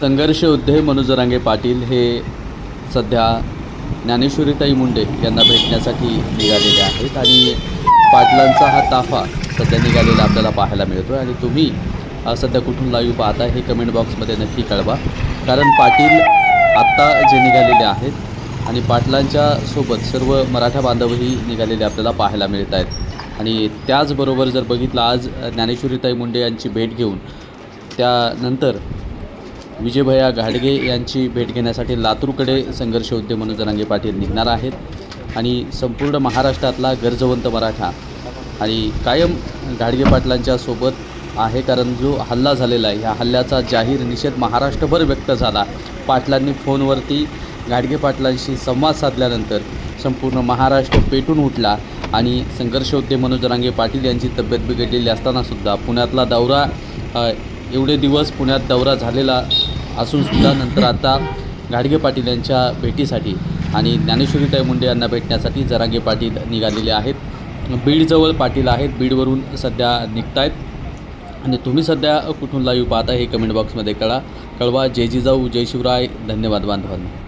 संघर्ष उद्धे मनोजरांगे पाटील हे सध्या ज्ञानेश्वरीताई मुंडे यांना भेटण्यासाठी निघालेले आहेत आणि पाटलांचा हा ताफा सध्या निघालेला आपल्याला पाहायला मिळतो आणि तुम्ही सध्या कुठून लाईव्ह पाहता हे कमेंट बॉक्समध्ये नक्की कळवा. कारण पाटील आत्ता जे निघालेले आहेत आणि पाटलांच्या सोबत सर्व मराठा बांधवही निघालेले आपल्याला पाहायला मिळत आहेत. आणि त्याचबरोबर जर बघितलं आज ज्ञानेश्वरीताई मुंडे यांची भेट घेऊन त्यानंतर विजयभया घाडगे यांची भेट घेण्यासाठी लातूरकडे संघर्ष उद्यम म्हणून जरांगे पाटील निघणार आहेत. आणि संपूर्ण महाराष्ट्रातला गरजवंत मराठा आणि कायम घाडगे पाटलांच्या सोबत आहे कारण जो हल्ला झालेला आहे ह्या हल्ल्याचा जाहीर निषेध महाराष्ट्रभर व्यक्त झाला. पाटलांनी फोनवरती घाडगे पाटलांशी संवाद साधल्यानंतर संपूर्ण महाराष्ट्र पेटून उठला आणि संघर्ष उद्यम मनोज रांगे पाटील यांची तब्येत बिघडलेली असतानासुद्धा पुण्यातला दौरा एवढे दिवस पुण्यात दौरा झालेला असूनसुद्धा नंतर आता घाडगे पाटील यांच्या भेटीसाठी आणि ज्ञानेश्वरीताई मुंडे यांना भेटण्यासाठी जरांगे पाटील निघालेले आहेत. बीडजवळ पाटील आहेत. बीडवरून सध्या निघत आहेत आणि तुम्ही सध्या कुठून लाईव्ह पाहता हे कमेंट बॉक्समध्ये कळा. कळवा. जय जिजाऊ जय शिवराय. धन्यवाद बांधवांना.